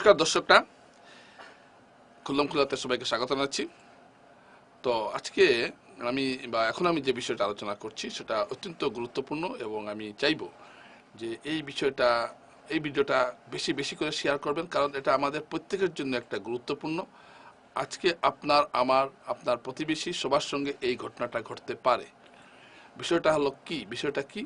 নমস্কার, দর্শকরা। খুল্লম খুল্লাতে সবাইকে স্বাগত জানাচ্ছি। তো আজকে আমি বা এখন আমি যে বিষয়টা আলোচনা করছি, সেটা অত্যন্ত গুরুত্বপূর্ণ এবং আমি চাইব যে এই বিষয়টা, এই ভিডিওটা বেশি বেশি করে শেয়ার করবেন, কারণ এটা আমাদের প্রত্যেকের জন্য একটা গুরুত্বপূর্ণ। আজকে আপনার, আমার, আপনার প্রতিবেশী সবার সঙ্গে এই ঘটনাটা ঘটতে পারে। বিষয়টা হলো কি? বিষয়টা কি?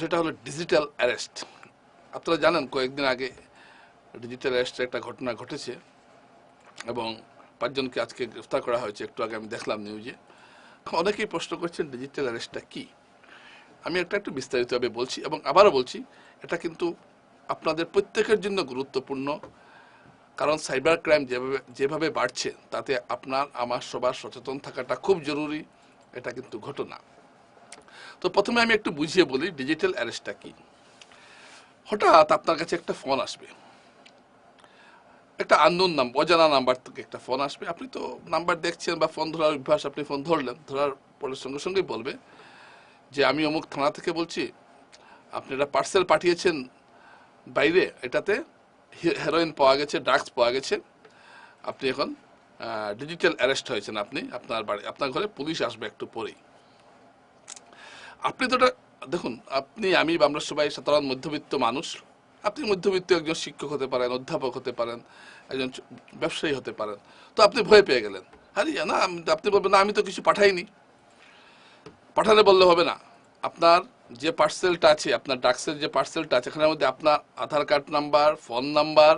সেটা হলো ডিজিটাল অ্যারেস্ট আপনারা জানেন, কয়েকদিন আগে ডিজিটাল অ্যারেস্টের একটা ঘটনা ঘটেছে এবং পাঁচজনকে আজকে গ্রেফতার করা হয়েছে। একটু আগে আমি দেখলাম নিউজে। অনেকেই প্রশ্ন করছেন, ডিজিটাল অ্যারেস্টটা কি? আমি একটা একটু বিস্তারিতভাবে বলছি এবং আবারও বলছি, এটা কিন্তু আপনাদের প্রত্যেকের জন্য গুরুত্বপূর্ণ। কারণ সাইবার ক্রাইম যেভাবে যেভাবে বাড়ছে, তাতে আপনার, আমার সবার সচেতন থাকাটা খুব জরুরি। এটা কিন্তু ঘটনা। তো প্রথমে আমি একটু বুঝিয়ে বলি, ডিজিটাল অ্যারেস্টটা কি? হঠাৎ আপনার কাছে একটা ফোন আসবে। একটা আননোন নাম অজানা নাম্বার থেকে একটা ফোন আসবে। আপনি তো নাম্বার দেখছেন বা ফোন ধরার অভ্যাস আপনি ফোন ধরলেন, ধরার পরে সঙ্গে সঙ্গেই বলবে যে, আমি অমুক থানা থেকে বলছি, আপনি একটা পার্সেল পাঠিয়েছেন বাইরে, এটাতে হেরোইন পাওয়া গেছে ড্রাগস পাওয়া গেছে, আপনি এখন ডিজিটাল অ্যারেস্ট হয়েছেন আপনি, আপনার বাড়ি, আপনার ঘরে পুলিশ আসবে একটু পরেই। আপনি তো দেখুন, আপনি, আমি আমরা সবাই সাধারণ মধ্যবিত্ত মানুষ আপনি মধ্যবিত্ত একজন শিক্ষক হতে পারেন, অধ্যাপক হতে পারেন, একজন ব্যবসায়ী হতে পারেন। তো আপনি ভয় পেয়ে গেলেন। আরে না আপনি বলবেন, না, আমি তো কিছু পাঠাইনি। পাঠালে বললে হবে না। আপনার যে পার্সেলটা আছে, আপনার ডাক্সের যে পার্সেলটা আছে, এখানের মধ্যে আপনার Aadhaar card number, phone number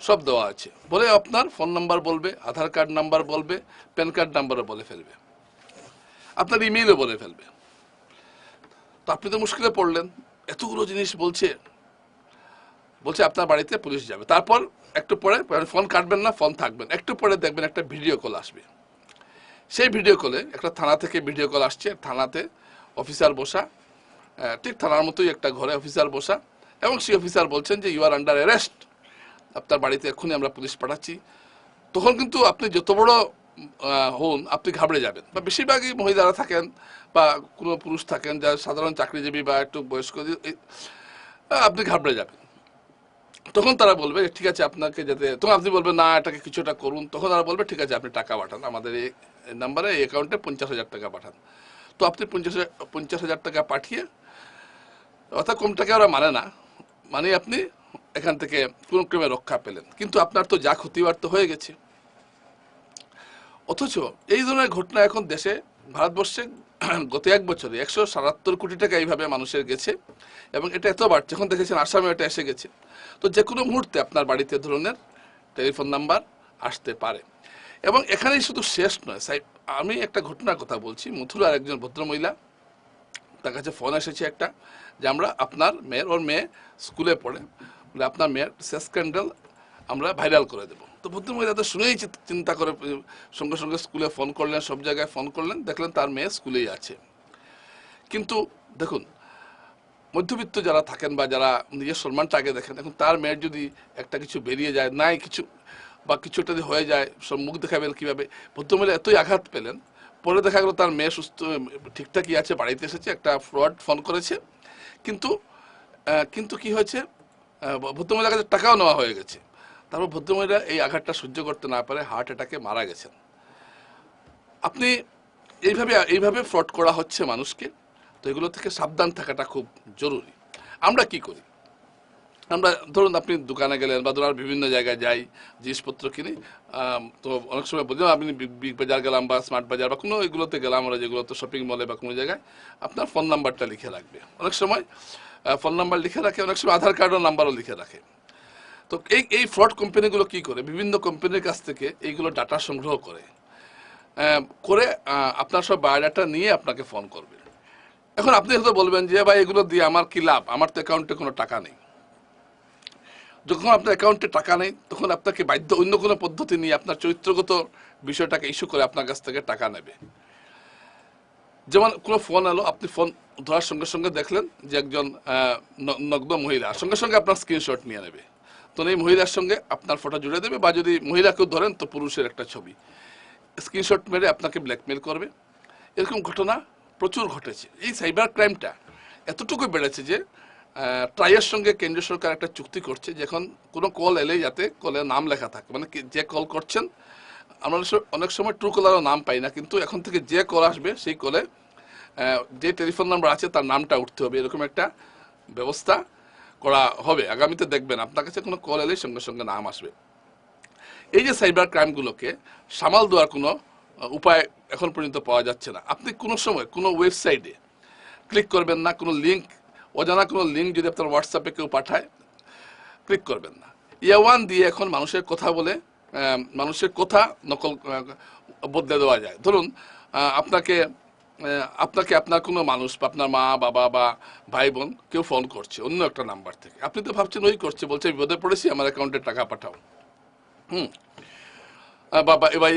সব দেওয়া আছে। বলে আপনার ফোন নাম্বার বলবে, আধার কার্ড নাম্বার বলবে, প্যান কার্ড নাম্বারও বলে ফেলবে। আপনার ইমেইলও বলে ফেলবে। তো আপনি তো মুশকিলে পড়লেন। এতগুলো জিনিস বলছে। বলছে, আপনার বাড়িতে পুলিশ যাবে। তারপর একটু পরে ফোন কাটবেন না, ফোন থাকবেন। একটু পরে দেখবেন একটা ভিডিও কল আসবে। সেই ভিডিও কলে একটা থানা থেকে ভিডিও কল আসছে। থানাতে অফিসার বসা ঠিক থানার মতোই একটা ঘরে অফিসার বসা এবং সেই অফিসার বলছেন যে ইউ আর আন্ডার অ্যারেস্ট আপনার বাড়িতে এক্ষুনি আমরা পুলিশ পাঠাচ্ছি। তখন কিন্তু আপনি যত বড় হন, আপনি ঘাবড়ে যাবেন। বা বেশিরভাগই মহিলারা থাকেন বা কোনো পুরুষ থাকেন, যারা সাধারণ চাকরিজীবী বা একটু বয়স্ক আপনি ঘাবড়ে যাবেন। তখন তারা বলবে, ঠিক আছে, আপনাকে যাতে তখন আপনি বলবেন, না, এটাকে কিছুটা করুন। তখন তারা বলবে, ঠিক আছে, আপনি টাকা পাঠান। আমাদের এই নাম্বারে এই অ্যাকাউন্টে পঞ্চাশ হাজার টাকা পাঠান। তো আপনি পঞ্চাশ পঞ্চাশ হাজার টাকা পাঠিয়ে, অর্থাৎ কম টাকা ওরা মানে না। মানে আপনি এখান থেকে কোনো ক্রমে রক্ষা পেলেন। কিন্তু আপনার তো যা ক্ষতিবার তো হয়ে গেছে। অথচ এই ধরনের ঘটনা এখন দেশে, ভারতবর্ষে গত এক বছরে একশো সাতাত্তর কোটি টাকা এইভাবে মানুষের গেছে এবং এটা এত বাড়ছে। এখন দেখেছেন আসামে এটা এসে গেছে। তো যে কোনো মুহূর্তে আপনার বাড়িতে ধরনের টেলিফোন নাম্বার আসতে পারে। এবং এখানেই শুধু শেষ নয় সাই আমি একটা ঘটনার কথা বলছি। মথুরার একজন ভদ্রমহিলা, তার কাছে ফোন এসেছে একটা যে আমরা আপনার মেয়ের, ওর মেয়ে স্কুলে পড়ে। বলে, আপনার মেয়ের সেক্স স্ক্যান্ডাল আমরা ভাইরাল করে দেবো। তো ভদ্রমহিলা তো শুনেই চিন্তা করে সঙ্গে সঙ্গে স্কুলে ফোন করলেন, সব জায়গায় ফোন করলেন, দেখলেন তার মেয়ে স্কুলেই আছে। কিন্তু দেখুন, মধ্যবিত্ত যারা থাকেন বা যারা নিজের সম্মানটা আগে দেখেন এখন তার মেয়ের যদি একটা কিছু বেরিয়ে যায়, নাই কিছু, বা কিছু একটা যদি হয়ে যায়, সব মুখ দেখাবেন কীভাবে, ভদ্রমহিলা এতই আঘাত পেলেন, পরে দেখা গেলো তার মেয়ে সুস্থ ঠিকঠাকই আছে, বাড়িতে এসেছে, একটা ফ্রড ফোন করেছে। কিন্তু কিন্তু কি হয়েছে? ভদ্রমহিলার কাছে টাকাও নেওয়া হয়ে গেছে। তারপর ভদ্রমহিলা এই আঘাতটা সহ্য করতে না পারে হার্ট অ্যাটাকে মারা গেছেন। আপনি এইভাবে এইভাবে ফ্রড করা হচ্ছে মানুষকে, তো এগুলো থেকে সাবধান থাকাটা খুব জরুরি। আমরা কি করি? আমরা ধরুন আপনি দোকানে গেলেন বা ধরুন বিভিন্ন জায়গায় যাই, জিনিসপত্র কিনি তো অনেক সময় বলি আপনি বিগ- বাজার গেলাম বা স্মার্ট বাজার বা কোনো এগুলোতে গেলাম আমরা, যেগুলো তো শপিং মলে বা কোনো জায়গায়। আপনার ফোন নাম্বারটা লিখে রাখবে। অনেক সময় ফোন নাম্বার লিখে রাখে, অনেক সময় আধার কার্ডও নাম্বারও লিখে রাখে। তো এই এই ফ্রড কোম্পানিগুলো কি করে? বিভিন্ন কোম্পানির কাছ থেকে এইগুলো ডাটা সংগ্রহ করে। করে আপনার সব বায়োডাটা নিয়ে আপনাকে ফোন করবে। এখন আপনি হয়তো বলবেন যে ভাই, এগুলো দিয়ে আমার কি লাভ? আমার তো অ্যাকাউন্টে কোনো টাকা নেই। যখন আপনার অ্যাকাউন্টে টাকা নেই, তখন আপনাকে বাধ্য, অন্য কোনো পদ্ধতি নিয়ে আপনার চরিত্রগত বিষয়টাকে ইস্যু করে আপনার কাছ থেকে টাকা নেবে। যেমন কোনো ফোন এলো, আপনি ফোন ধরার সঙ্গে সঙ্গে দেখলেন যে একজন নগ্ন মহিলা। সঙ্গে সঙ্গে আপনার স্ক্রিনশট নিয়ে নেবে। তো এই মহিলার সঙ্গে আপনার ফটো জুড়ে দেবে বা যদি মহিলাকেও ধরেন তো পুরুষের একটা ছবি। স্ক্রিনশট মেরে আপনাকে ব্ল্যাকমেল করবে। এরকম ঘটনা প্রচুর ঘটেছে। এই সাইবার ক্রাইমটা এতটুকু বেড়েছে যে ট্রাইয়ের সঙ্গে কেন্দ্রীয় সরকার একটা চুক্তি করছে যখন কোনো কল এলে যাতে কলে নাম লেখা থাকে। মানে যে কল করছেন, আমরা অনেক সময় ট্রু কলারও নাম পাই না, কিন্তু এখন থেকে যে কল আসবে সেই কলে যে টেলিফোন নাম্বার আছে তার নামটা উঠতে হবে। এরকম একটা ব্যবস্থা করা হবে। আগামীতে দেখবেন আপনার কাছে কোনো কল এলেই সঙ্গে সঙ্গে নাম আসবে। এই যে সাইবার ক্রাইমগুলোকে সামাল দেওয়ার কোনো উপায় এখন পর্যন্ত পাওয়া যাচ্ছে না। আপনি কোনো সময় কোনো ওয়েবসাইটে ক্লিক করবেন না, কোনো লিঙ্ক অজানা কোনো লিঙ্ক যদি আপনার হোয়াটসঅ্যাপে কেউ পাঠায় ক্লিক করবেন না। ইয়াওয়ান দিয়ে এখন মানুষের কথা বলে মানুষের কথা নকল বদলে দেওয়া যায়। ধরুন আপনাকে আপনাকে আপনার কোনো মানুষ বা আপনার মা বাবা বা ভাই বোন কেউ ফোন করছে অন্য একটা নাম্বার থেকে। আপনি তো ভাবছেন ওই করছে বলছে বিপদে পড়েছি আমার অ্যাকাউন্টে টাকা পাঠাও। হুম। আহ, বা বা এবার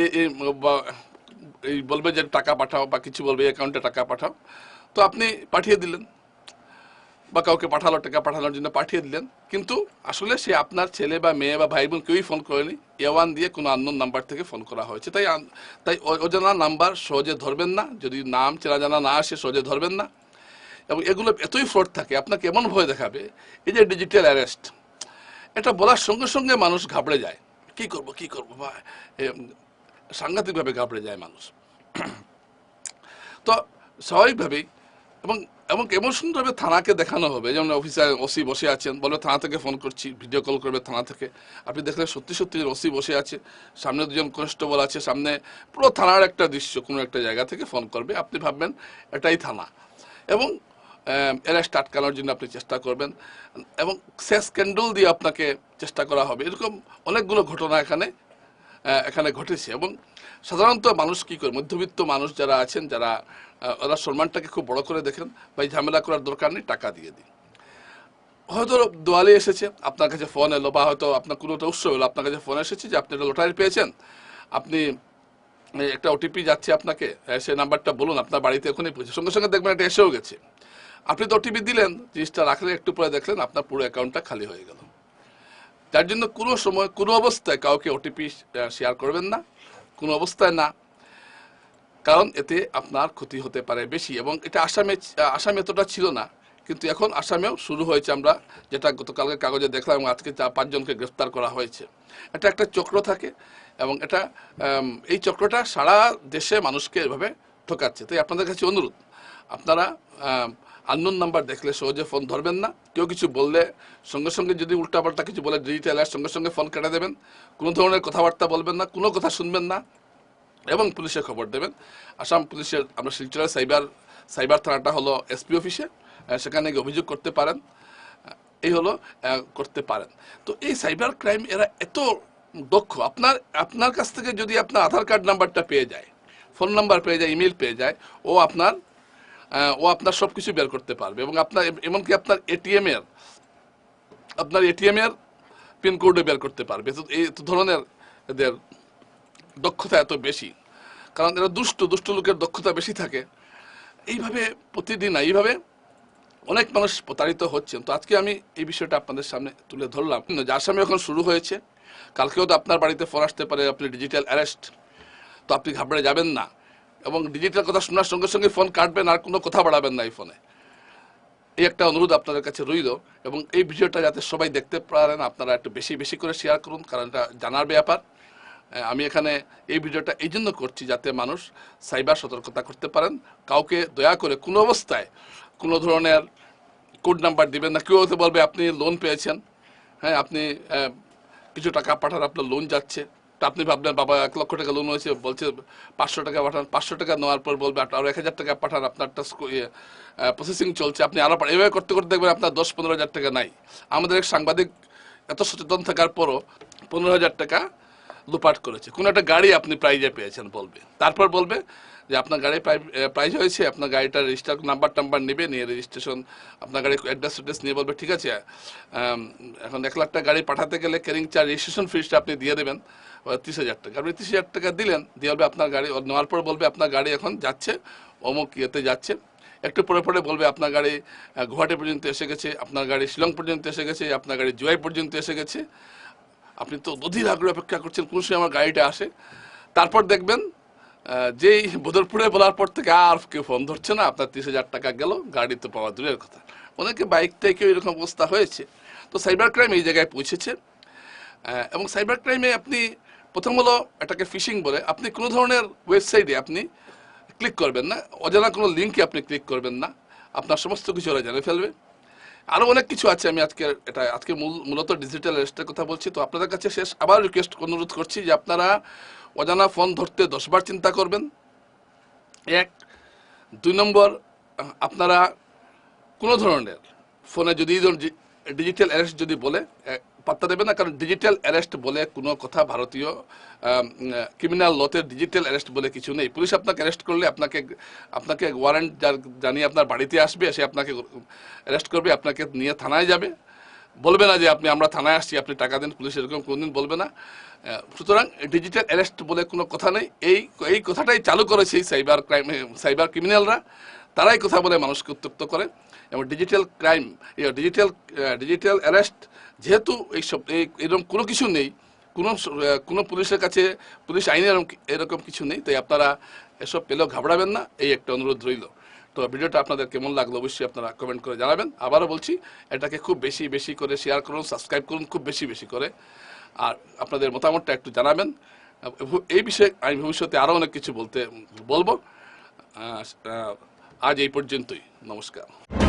এই বলবে যে টাকা পাঠাও বা কিছু বলবে অ্যাকাউন্টে টাকা পাঠাও। তো আপনি পাঠিয়ে দিলেন। বা কাউকে পাঠালো, টাকা পাঠানোর জন্য পাঠিয়ে দিলেন। কিন্তু আসলে সে আপনার ছেলে বা মেয়ে বা ভাই বোন কেউই ফোন করেনি। এওয়ান দিয়ে কোনো আননোন নাম্বার থেকে ফোন করা হয়েছে। তাই তাই অজানা নাম্বার সহজে ধরবেন না। যদি নাম চেনা জানা না আসে, সহজে ধরবেন না। এবং এগুলো এতই ফ্রড থাকে, আপনাকে এমন ভয় দেখাবে, এই যে ডিজিটাল অ্যারেস্ট। এটা বলার সঙ্গে সঙ্গে মানুষ ঘাবড়ে যায়। কি করব কি করব? বা সাংঘাতিকভাবে ঘাবড়ে যায় মানুষ। তো স্বাভাবিকভাবেই এবং এবং এমন সুন্দরভাবে থানাকে দেখানো হবে? যেমন অফিসার ওসি বসে আছেন, বলে থানা থেকে ফোন করছি ভিডিও কল করবে থানা থেকে। আপনি দেখলেন সত্যি সত্যি ওসি বসে আছে, সামনে দুজন কনস্টেবল আছে, সামনে পুরো থানার একটা দৃশ্য, কোনো একটা জায়গা থেকে ফোন করবে। আপনি ভাববেন এটাই থানা। এবং অ্যারেস্ট আটকানোর জন্য আপনি চেষ্টা করবেন। এবং শেষ ক্যান্ডল দিয়ে আপনাকে চেষ্টা করা হবে। এরকম অনেকগুলো ঘটনা এখানে এখানে ঘটেছে। এবং সাধারণত মানুষ কি করে? মধ্যবিত্ত মানুষ যারা আছেন, যারা ওরা সম্মানটাকে খুব বড় করে দেখেন বা ঝামেলা করার দরকার নেই, টাকা দিয়ে দিন। হয়তো দোয়ালে এসেছে, আপনার কাছে ফোন এলো বা হয়তো আপনার কোনো একটা উৎসব এলো, আপনার কাছে ফোন এসেছে যে আপনি একটা লটারি পেয়েছেন, আপনি একটা ওটিপি যাচ্ছে আপনাকে সেই নাম্বারটা বলুন, আপনার বাড়িতে এখনই পৌঁছে সঙ্গে সঙ্গে দেখবেন এটা এসেও গেছে। আপনি তো ওটিপি দিলেন, জিনিসটা রাখলে একটু পরে দেখলেন আপনার পুরো অ্যাকাউন্টটা খালি হয়ে গেল। যার জন্য কোনো সময়, কোনো অবস্থায় কাউকে ওটিপি শেয়ার করবেন না। কোনো অবস্থায় না। কারণ এতে আপনার ক্ষতি হতে পারে বেশি এবং এটা আসামে আসামে এতটা ছিল না। কিন্তু এখন আসামেও শুরু হয়েছে আমরা যেটা গতকালকে কাগজে দেখলাম এবং আজকে চার পাঁচজনকে গ্রেফতার করা হয়েছে। এটা একটা চক্র থাকে এবং এটা এই চক্রটা সারা দেশে মানুষকে এভাবে ঠকাচ্ছে। তাই আপনাদের কাছে অনুরোধ, আপনারা আননোন নাম্বার দেখলে সহজে ফোন ধরবেন না। কেউ কিছু বললে সঙ্গে সঙ্গে যদি উল্টাপাল্টা কিছু বলে ডিজিটাল সঙ্গে সঙ্গে ফোন কেটে দেবেন। কোনো ধরনের কথাবার্তা বলবেন না, কোনো কথা শুনবেন না এবং পুলিশে খবর দেবেন। আসাম পুলিশের আমরা শিলচরের সাইবার সাইবার থানাটা হলো এসপি অফিসে সেখানে গিয়ে অভিযোগ করতে পারেন। এই হলো করতে পারেন। তো এই সাইবার ক্রাইম এরা এত দক্ষ, আপনার আপনার কাছ থেকে যদি আপনার আধার কার্ড নাম্বারটা পেয়ে যায় ফোন নাম্বার পেয়ে যায় ইমেল পেয়ে যায়, ও আপনার ও আপনার সব কিছু বের করতে পারবে। এবং আপনার, এমনকি আপনার এটিএম এর, আপনার এটিএম এর পিনকোডও বের করতে পারবে। এই ধরনের এদের দক্ষতা এত বেশি। কারণ এরা দুষ্ট দুষ্ট লোকের দক্ষতা বেশি থাকে। এইভাবে প্রতিদিন এইভাবে অনেক মানুষ প্রতারিত হচ্ছেন। তো আজকে আমি এই বিষয়টা আপনাদের সামনে তুলে ধরলাম। যে আসামে এখন শুরু হয়েছে। কালকেও তো আপনার বাড়িতে ফোন আসতে পারে, আপনি ডিজিটাল অ্যারেস্ট তো আপনি ঘাবড়ে যাবেন না। এবং ডিজিটাল কথা শোনার সঙ্গে সঙ্গে ফোন কাটবেন, আর কোনো কথা বাড়াবেন না এই ফোনে এই একটা অনুরোধ আপনাদের কাছে রইল, এবং এই ভিডিওটা যাতে সবাই দেখতে পারেন, আপনারা একটু বেশি বেশি করে শেয়ার করুন, কারণ এটা জানার ব্যাপার। আমি এখানে এই ভিডিওটা এই জন্য করছি যাতে মানুষ সাইবার সতর্কতা করতে পারেন। কাউকে দয়া করে কোনো অবস্থায় কোনো ধরনের কোড নাম্বার দিবেন না। কেউ হতে বলবে, আপনি লোন পেয়েছেন। হ্যাঁ আপনি কিছু টাকা পাঠান, আপনার লোন যাচ্ছে। তা আপনি ভাবলেন বাবা এক লক্ষ টাকা লোন হয়েছে, বলছে পাঁচশো টাকা পাঠান, পাঁচশো টাকা নেওয়ার পর বলবে আরও এক হাজার টাকা পাঠান, আপনার ইয়ে প্রসেসিং চলছে, আপনি আরও এভাবে করতে করতে দেখবেন আপনার দশ পনেরো হাজার টাকা নাই। আমাদের এক সাংবাদিক এত সচেতন থাকার পরও পনেরো হাজার টাকা লুপাট করেছে। কোনো একটা গাড়ি আপনি প্রাইজে পেয়েছেন বলবে। তারপর বলবে যে আপনার গাড়ি প্রাইজ হয়েছে, আপনার গাড়িটার রেজিস্টার নাম্বার টাম্বার নেবে, নিয়ে রেজিস্ট্রেশন আপনার গাড়ি অ্যাড্রেস অ্যাড্রেস নিয়ে বলবে, ঠিক আছে? এখন এক লাখ টাকা গাড়ি পাঠাতে গেলে ক্যারিং চার্জ রেজিস্ট্রেশন ফিজটা আপনি দিয়ে দেবেন তিরিশ হাজার টাকা। আপনি তিরিশ হাজার টাকা দিলেন, দিয়ে বলবে আপনার গাড়ি নেওয়ার পর বলবে আপনার গাড়ি এখন যাচ্ছে, অমুক ইয়েতে যাচ্ছে। একটু পরে পরে বলবে আপনার গাড়ি গুয়াহাটি পর্যন্ত এসে গেছে, আপনার গাড়ি শিলং পর্যন্ত এসে গেছে, আপনার গাড়ি জুয়াই পর্যন্ত এসে গেছে। আপনি তো অধীর আগ্রহ অপেক্ষা করছেন, কোন সময় আমার গাড়িটা আসে। তারপর দেখবেন যেই বদরপুরে বলার পর থেকে আর কেউ ফোন ধরছে না, আপনার তিরিশ হাজার টাকা গেল গাড়ি তো পাওয়া দূরের কথা। অনেকে বাইক থেকেও এরকম অবস্থা হয়েছে। তো সাইবার ক্রাইম এই জায়গায় পৌঁছেছে। এবং সাইবার ক্রাইমে আপনি প্রথম হলো এটাকে ফিশিং বলে। আপনি কোনো ধরনের ওয়েবসাইটে আপনি ক্লিক করবেন না, অজানা কোনো লিঙ্কে আপনি ক্লিক করবেন না। আপনার সমস্ত কিছু ওরা জেনে ফেলবে। আরও অনেক কিছু আছে, আমি আজকে এটা, আজকে মূল, মূলত ডিজিটাল অ্যারেস্টের কথা বলছি। তো আপনাদের কাছে শেষ আবার রিকোয়েস্ট অনুরোধ করছি যে আপনারা অজানা ফোন ধরতে দশবার চিন্তা করবেন। এক, দুই নম্বর, আপনারা কোনো ধরনের ফোনে যদি ডিজিটাল অ্যারেস্ট যদি বলে পাত্তা দেবে না, কারণ ডিজিটাল অ্যারেস্ট বলে কোনো কথা ভারতীয় ক্রিমিনাল লতে ডিজিটাল অ্যারেস্ট বলে কিছু নেই। পুলিশ আপনাকে অ্যারেস্ট করলে আপনাকে আপনাকে ওয়ারেন্ট জানিয়ে আপনার বাড়িতে আসবে, সে আপনাকে অ্যারেস্ট করবে, আপনাকে নিয়ে থানায় যাবে। বলবে না যে আপনি, আমরা থানায় আসছি, আপনি টাকা দিন, পুলিশ এরকম কোনোদিন বলবে না। সুতরাং ডিজিটাল অ্যারেস্ট বলে কোনো কথা নেই। এই এই কথাটাই চালু করেছে সাইবার ক্রাইম, সাইবার ক্রিমিনালরা। তারাই কথা বলে মানুষকে উত্তক্ত করে। এবং digital crime digital digital arrest যেহেতু এইসব, এই এরকম কোনো কিছু নেই। কোনো কোনো পুলিশের কাছে, পুলিশ আইনে এরকম এরকম কিছু নেই। তাই আপনারা এসব পেলেও ঘাবড়াবেন না। এই একটা অনুরোধ রইল। তো ভিডিওটা আপনাদের কেমন লাগল অবশ্যই আপনারা কমেন্ট করে জানাবেন। আবারও বলছি, এটাকে খুব বেশি বেশি করে শেয়ার করুন সাবস্ক্রাইব করুন, খুব বেশি বেশি করে। আর আপনাদের মতামতটা একটু জানাবেন। এই বিষয়ে আমি ভবিষ্যতে আরও অনেক কিছু বলতে, বলব। আজ এই পর্যন্তই। নমস্কার।